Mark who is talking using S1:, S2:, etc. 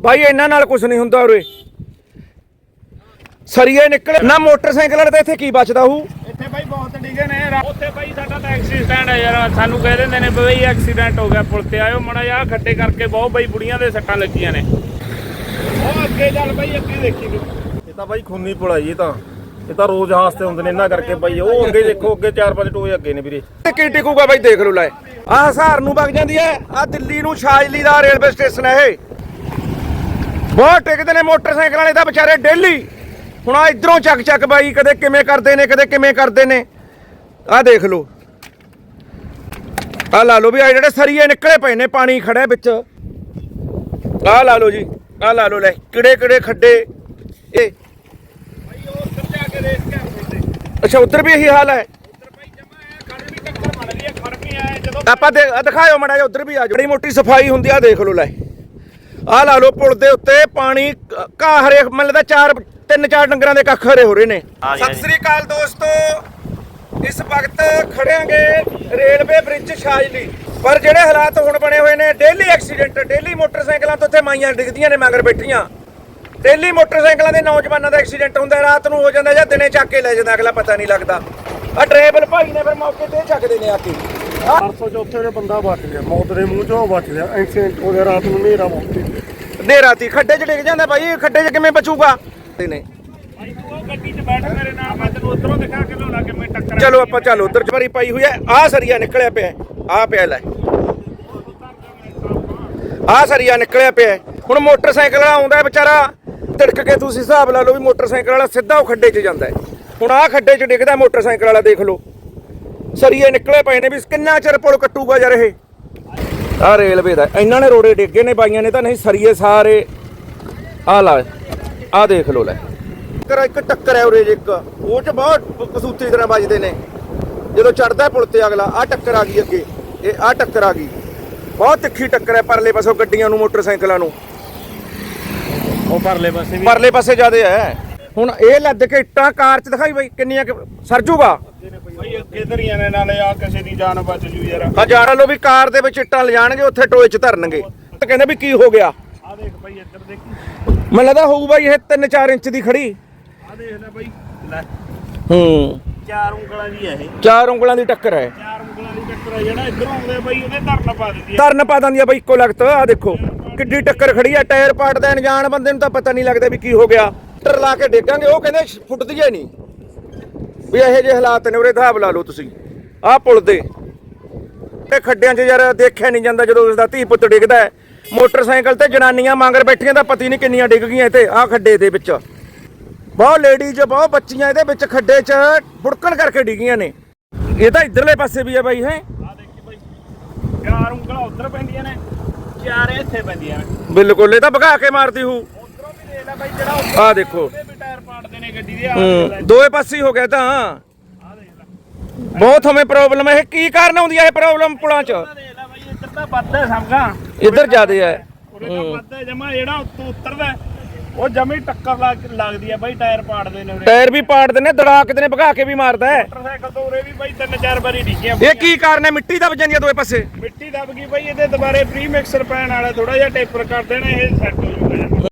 S1: ਬਾਈ ਇਹਨਾਂ ਨਾਲ ਕੁਝ ਨਹੀਂ ਹੁੰਦਾ ਉਰੇ। ਸਰੀਏ ਨਿਕਲੇ। ਨਾ ਮੋਟਰਸਾਈਕਲ ਤੇ ਇੱਥੇ ਕੀ ਬਚਦਾ ਹੂ?
S2: ਇੱਥੇ ਬਾਈ ਬਹੁਤ ਡਿੱਗੇ ਨੇ। ਉੱਥੇ ਬਾਈ ਸਾਡਾ ਟੈਕਸੀ ਸਟੈਂਡ ਹੈ ਯਾਰ। ਸਾਨੂੰ ਕਹਿ ਦਿੰਦੇ ਨੇ ਬਈ ਐਕਸੀਡੈਂਟ ਹੋ ਗਿਆ ਪੁਲ ਤੇ ਆਇਓ। ਮੜਾ ਯਾਰ ਖੱਡੇ ਕਰਕੇ ਬਹੁਤ ਬਈ ਬੁੜੀਆਂ ਦੇ ਸੱਟਾਂ ਲੱਗੀਆਂ ਨੇ। ਉਹ ਅੱਗੇ ਚੱਲ ਬਈ ਅੱਗੇ ਦੇਖੀ ਤੂੰ।
S3: ਇਹ ਤਾਂ ਬਾਈ ਖੂਨੀ ਪੁਲ ਆ ਜੀ ਇਹ ਤਾਂ। ਇਹ ਤਾਂ ਰੋਜ਼ ਹਾਸਤੇ ਹੁੰਦੇ ਨੇ ਇਹਨਾਂ ਕਰਕੇ ਬਾਈ ਉਹ ਅੱਗੇ ਦੇਖੋ ਅੱਗੇ ਚਾਰ ਪੰਜ ਟੋਏ ਅੱਗੇ ਨੇ ਵੀਰੇ।
S1: ਤੇ ਕੀ ਟਿਕੂਗਾ ਬਾਈ ਦੇਖ ਲਓ ਲੈ। ਆਹ ਹਸਾਰ ਨੂੰ ਵਗ ਜਾਂਦੀ ਹੈ। ਆ ਦਿੱਲੀ ਨੂੰ ਸ਼ਾਜਲੀ ਦਾ ਰੇਲਵੇ ਸਟੇਸ਼ਨ ਹੈ ਇਹ। ਬਹੁਤ ਟਿਕਦੇ ਨੇ ਮੋਟਰਸਾਈਕਲ ਵਾਲੇ ਤਾਂ ਵਿਚਾਰੇ ਡੇਲੀ। ਹੁਣ ਆ ਇਧਰੋਂ ਚੱਕ ਚੱਕ ਬਾਈ, ਕਦੇ ਕਿਵੇਂ ਕਰਦੇ ਨੇ, ਕਦੇ ਕਿਵੇਂ ਕਰਦੇ ਨੇ। ਆਹ ਦੇਖ ਲਓ। ਆਹ ਲਾ ਲਓ ਵੀ ਆ ਜਿਹੜੇ ਸਰੀਏ ਨਿਕਲੇ ਪਏ ਨੇ, ਪਾਣੀ ਖੜਾ ਵਿੱਚ। ਆਹ ਲਾ ਲਓ ਜੀ, ਆਹ ਲਾ ਲਓ ਲੈ, ਕਿਹੜੇ ਕਿਹੜੇ ਖੱਡੇ। ਇਹ।
S2: ਬਾਈ ਉਹ ਉੱਧਰ ਕੇ ਦੇਖ ਕੇ
S1: ਅੱਛਾ, ਉਧਰ ਵੀ ਇਹੀ ਹਾਲ ਹੈ। ਆਪਾਂ ਦੇ ਦਿਖਾਇਓ ਮੜਾ ਜਾ ਉਧਰ ਵੀ ਆ ਜਾਓ। ਬੜੀ ਮੋਟੀ ਸਫ਼ਾਈ ਹੁੰਦੀ ਆ ਦੇਖ ਲਓ ਲੈ। ਆਹ ਲਾ ਲਓ ਪੁਲ ਦੇ ਉੱਤੇ ਪਾਣੀ ਕ- ਘਾਹ ਹਰੇ ਮਤਲਬ ਦਾ ਚਾਰ ਤਿੰਨ ਚਾਰ ਡੰਗਰਾਂ ਦੇ ਕੱਖ ਹਰੇ ਹੋ ਰਹੇ ਨੇ। ਸਤਿ ਸ੍ਰੀ ਅਕਾਲ ਦੋਸਤੋ। ਇਸ ਵਕਤ ਖੜਿਆਂਗੇ ਰੇਲਵੇ ਬ੍ਰਿਜ ਸ਼ਾਜਲੀ। ਪਰ ਜਿਹੜੇ ਹਾਲਾਤ ਹੁਣ ਬਣੇ ਹੋਏ ਨੇ ਡੇਲੀ ਐਕਸੀਡੈਂਟ ਡੇਲੀ ਮੋਟਰਸਾਈਕਲਾਂ ਤੋਂ ਉੱਥੇ ਮਾਈਆਂ ਡਿੱਗਦੀਆਂ ਨੇ ਮਗਰ ਬੈਠੀਆਂ। ਡੇਲੀ ਮੋਟਰਸਾਈਕਲਾਂ ਦੇ ਨੌਜਵਾਨਾਂ ਦਾ ਐਕਸੀਡੈਂਟ ਹੁੰਦਾ ਰਾਤ ਨੂੰ ਹੋ ਜਾਂਦਾ ਜਾਂ ਦਿਨੇ ਚੱਕ ਕੇ ਲੈ ਜਾਂਦਾ ਅਗਲਾ ਪਤਾ ਨਹੀਂ ਲੱਗਦਾ। ਆ ਡਰਾਈਵਰ ਭਾਈ ਨੇ ਫਿਰ ਮੌਕੇ ਤੇ ਚੱਕਦੇ ਨੇ ਆ ਕੇ।
S3: ਪਰਸੋਂ ਚੌਥੇ ਨੇ ਬੰਦਾ ਬਚ ਗਿਆ ਮੌਤ ਦੇ ਮੂੰਹ ਚੋਂ ਬਚ ਗਿਆ ਐਕਸੀਡੈਂਟ ਹੋ ਗਿਆ ਰਾਤ ਨੂੰ ਹਨੇਰਾ ਮੌਕੇ
S1: ਦੇ। ਰਾਤੀ ਖੱਡੇ 'ਚ ਡਿੱਗ ਜਾਂਦਾ ਬਾਈ ਇਹ ਖੱਡੇ 'ਚ ਕਿਵੇਂ ਬਚੂਗਾ? ਤੇ ਨੇ
S2: ਬਾਈ ਤੂੰ ਉਹ ਗੱਡੀ 'ਚ ਬੈਠ ਮੇਰੇ ਨਾਲ ਮੈਂ ਤੈਨੂੰ ਉੱਧਰੋਂ ਦਿਖਾ ਕੇ ਲਿਆਉਣਾ ਕਿਵੇਂ ਟੱਕਰ
S1: ਚਲੋ ਆਪਾਂ ਚੱਲ ਉਧਰ ਚਵਾਰੀ ਪਾਈ ਹੋਈ ਹੈ ਆਹ ਸਰੀਆ ਨਿਕਲਿਆ ਪਿਆ ਆਹ ਪਿਆ ਲੈ। ਆਹ ਸਰੀਆ ਨਿਕਲਿਆ ਪਿਆ। ਹੁਣ ਮੋਟਰਸਾਈਕਲ ਵਾਲਾ ਆਉਂਦਾ ਹੈ ਵਿਚਾਰਾ ਤਿੜਕ ਕੇ ਤੁਸੀਂ ਹਿਸਾਬ ਲਾ ਲਓ ਵੀ ਮੋਟਰਸਾਈਕਲ ਵਾਲਾ ਸਿੱਧਾ ਉਹ ਖੱਡੇ 'ਚ ਜਾਂਦਾ ਹੈ। ਹੁਣ ਆਹ ਖੱਡੇ 'ਚ ਡਿੱਗਦਾ ਮੋਟਰਸਾਈਕਲ ਵਾਲਾ ਦੇਖ ਲਓ। ਸਰੀਏ ਨਿਕਲੇ ਪਏ ਨੇ ਵੀ ਕਿੰਨਾ ਚਿਰ ਪੁਲ ਕੱਟੂਗਾ ਯਾਰ ਇਹ? ਆਹ ਰੇਲਵੇ ਦਾ ਇਹਨਾਂ ਨੇ ਰੋੜੇ ਡਿੱਗੇ ਨੇ ਬਾਈਆਂ ਨੇ ਤਾਂ ਨਹੀਂ ਸਰੀਏ ਸਾਰੇ। ਆਹ ਲਾ ਆਹ ਦੇਖ ਲਓ ਲੈ। ਟੱਕਰ ਇੱਕ ਟੱਕਰ ਹੈ ਉਰੇ ਇੱਕ। ਉਹ ਚ ਬਹੁਤ ਕਸੂਤੀ ਤਰ੍ਹਾਂ ਵੱਜਦੇ ਨੇ। ਜਦੋਂ ਚੜਦਾ ਪੁਲ ਤੇ ਅਗਲਾ ਆ ਟੱਕਰ ਆ ਗਈ ਅੱਗੇ। ਇਹ ਆ ਟੱਕਰ ਆ ਗਈ। ਬਹੁਤ ਤਿੱਖੀ ਟੱਕਰ ਹੈ ਪਰਲੇ ਪਾਸੋਂ ਗੱਡੀਆਂ ਨੂੰ ਮੋਟਰਸਾਈਕਲਾਂ ਨੂੰ।
S3: ਉਹ ਪਰਲੇ ਪਾਸੇ ਵੀ।
S1: ਪਰਲੇ ਪਾਸੇ ਜ਼ਿਆਦੇ ਹੈ। ਹੁਣ ਇਹ ਲੱਦ ਕੇ ਇੱਟਾਂ ਕਾਰ ਚ ਦਿਖਾਈ ਬਈ ਕਿੰਨੀਆਂ ਕੁ- ਸਰ ਜੂਗਾ?
S2: ਬਾਈ ਅੱਗੇ ਧਰੀਆਂ ਨੇ ਨਾਲੇ ਆ ਕਿਸੇ ਦੀ ਜਾਨ ਬਚ ਜੂ ਯਾਰ।
S1: ਆ ਜਾਣ ਲੋ ਵੀ ਕਾਰ ਦੇ ਵਿੱਚ ਇੱਟਾਂ ਲਿਜਾਣਗੇ ਉੱਥੇ ਟੋਏ ਚ ਧਰਨਗੇ। ਤੇ ਕਹਿੰਦੇ ਵੀ ਕੀ ਹੋ ਗਿਆ?
S2: ਆ ਦੇਖ ਬਾਈ ਇੱਧਰ ਦੇਖੀ।
S1: ਮੈਨੂੰ ਲੱਗਦਾ ਹੋਊ ਬਾਈ ਇਹ 3-4 ਇੰਚ ਦੀ ਖੜੀ।
S2: ਆ ਦੇਖ ਲੈ ਬਾਈ। ਲੈ।
S1: ਹੂੰ।
S2: ਚਾਰ ਉਂਗਲਾਂ ਦੀ ਹੈ ਇਹ।
S1: ਚਾਰ ਉਂਗਲਾਂ ਦੀ ਟੱਕਰ ਹੈ।
S2: ਚਾਰ ਉਂਗਲਾਂ ਦੀ ਟੱਕਰ ਹੈ ਜਿਹੜਾ ਇੱਧਰੋਂ ਆਉਂਦੇ ਆ ਬਾਈ ਉਹਦੇ ਧਰਨ ਪਾ ਦਿੰਦੀ ਹੈ।
S1: ਧਰਨ ਪਾ ਦਿੰਦੀ ਆ ਬਈ ਇੱਕੋ ਲਗਤ ਆ ਦੇਖੋ ਕਿੱਡੀ ਟੱਕਰ ਖੜੀ ਆ ਟਾਇਰ ਪਾਟਦਾ ਅਣਜਾਣ ਬੰਦੇ ਨੂੰ ਤਾਂ ਪਤਾ ਨਹੀਂ ਲੱਗਦਾ ਵੀ ਕੀ ਹੋ ਗਿਆ। ਟਰ ਲਾ ਕੇ ਡੇਗਾਂਗੇ ਉਹ ਕਹਿੰਦੇ ਫੁੱਟਦੀ ਹੀ ਨਹੀਂ। ਵੀ ਇਹੋ ਜਿਹੇ ਹਾਲਾਤ ਨੇ ਉਰੇ ਹਿਸਾਬ ਲਾ ਲਓ ਤੁਸੀਂ। ਆਹ ਪੁਲ ਦੇ। ਇਹ ਖੱਡਿਆਂ 'ਚ ਯਾਰ ਦੇਖਿਆ ਨਹੀਂ ਜਾਂਦਾ ਜਦੋਂ ਉਸ ਦਾ ਧੀ ਪੁੱਤ ਡਿੱਗਦਾ ਹੈ। ਮੋਟਰਸਾਈਕਲ ਤੇ ਜਨਾਨੀਆਂ ਮੰਗਰ ਬੈਠੀਆਂ ਤਾਂ ਪਤੀ ਨਹੀਂ ਕਿੰਨੀਆਂ ਡਿੱਗ ਗਈਆਂ ਇੱਥੇ ਆਹ ਖੱਡੇ ਦੇ ਵਿੱਚ। ਬਹੁਤ ਲੇਡੀਜ਼ ਬਹੁਤ ਬੱਚੀਆਂ ਇਹਦੇ ਵਿੱਚ ਖੱਡੇ 'ਚ ਬੁੜਕਣ ਕਰਕੇ ਡਿੱਗੀਆਂ ਨੇ। ਇਹ ਤਾਂ ਇਧਰਲੇ ਪਾਸੇ ਵੀ ਆ ਬਾਈ ਹੈ?
S2: ਆ ਦੇਖੀ ਬਾਈ ਚਾਰ ਉਂਗਲਾਂ ਉੱਧਰ ਪੈਂਦੀਆਂ ਨੇ ਚਾਰ ਇੱਥੇ ਪੈਂਦੀਆਂ ਨੇ।
S1: ਬਿਲਕੁਲ ਇਹ ਤਾਂ ਭਗਾ ਕੇ ਮਾਰਦੀ ਹੂ।
S2: ਉੱਧਰੋਂ ਵੀ ਦੇਖ ਲੈ ਬਾਈ ਜਿਹੜਾ
S1: ਆਹ ਦੇਖੋ। ਹੂੰ ਦੋਏ ਪਾਸੇ ਹੀ ਹੋ ਗਿਆ ਤਾਂ। ਬਹੁਤ ਹਮੇ ਪ੍ਰੋਬਲਮ ਹੈ। ਇਹ ਕੀ ਕਾਰਨ ਆਉਂਦੀ ਹੈ ਇਹ ਪ੍ਰੋਬਲਮ ਪੁਲਾਂ 'ਚ?
S2: ਇੱਧਰ
S1: ਜ਼ਿਆਦੇ ਹੈ।
S2: ਉਰੇ ਤਾਂ ਵੱਧ ਹੈ ਜਮਾ ਜਿਹੜਾ ਉੱਤੋਂ ਉਤਰਦਾ ਉਹ ਜਮੀ ਟੱਕਰ ਲੱਗ- ਲੱਗਦੀ ਹੈ ਬਾਈ ਟਾਇਰ ਪਾੜਦੇ ਨੇ
S1: ਟਾਇਰ ਵੀ ਪਾੜਦੇ ਨੇ ਦੜਾਕਦੇ ਨੇ ਭਗਾ ਕੇ ਵੀ ਮਾਰਦਾ ਹੈ।
S2: ਮੋਟਰਸਾਈਕਲ ਤੋਂ ਉਰੇ ਵੀ ਬਾਈ ਤਿੰਨ ਚਾਰ ਵਾਰੀ ਡਿੱਗੀਆਂ
S1: ਇਹ ਕੀ ਕਾਰਨ ਹੈ? ਮਿੱਟੀ ਦਬ ਜਾਂਦੀ ਹੈ ਦੋਏ ਪਾਸੇ।
S2: ਮਿੱਟੀ ਦਬ ਗਈ ਬਾਈ ਇਹਦੇ ਦੁਬਾਰੇ ਪ੍ਰੀ ਮਿਕਸਰ ਪੈਣ ਵਾਲਾ ਥੋੜਾ ਜਿਹਾ ਟੇਪਰ ਕਰ ਦੇਣਾ ਇਹ ਸੈੱਟ ਹੋ ਜਾਊਗਾ।